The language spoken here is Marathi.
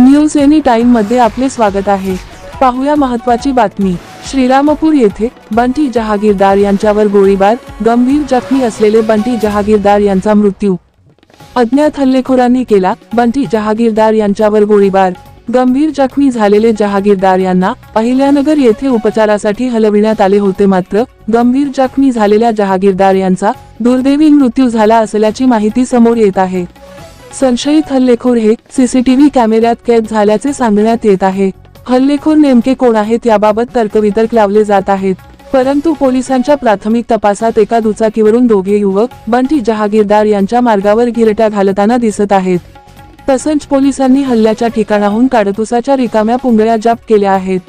न्यूज एनी टाइममध्ये आपले स्वागत आहे. पाहूया महत्वाची बातमी. श्रीरामपूर येथे बंटी जहागीरदार यांच्यावर गोळीबार गंभीर जखमी असलेले बंटी जहागीरदार यांचा मृत्यू. अज्ञात हल्लेखोरांनी केला बंटी जहागीरदार यांच्यावर गोळीबार. गंभीर जखमी झालेले जहागीरदार यांना अहिल्यानगर येथे उपचारासाठी हलविण्यात आले होते मात्र गंभीर जखमी झालेल्या जहागीरदार यांचा दुर्दैवी मृत्यू झाला असल्याची माहिती समोर येत आहे. संशयित हल्लेखोर हे सीसीटीव्ही कॅमेऱ्यात कैद झाल्याचे सांगण्यात येत आहे. हल्लेखोर नेमके कोण आहेत याबाबत तर्कवितर्क लावले जात आहेत. परंतु पोलिसांच्या प्राथमिक तपासात एका दुचाकीवरून दोघे युवक बंटी जहागीरदार यांच्या मार्गावर गिरट्या घालताना दिसत आहेत. तसंच पोलिसांनी हल्ल्याच्या ठिकाणाहून काडतुसाच्या रिकाम्या पुंगळ्या जप्त केल्या आहेत.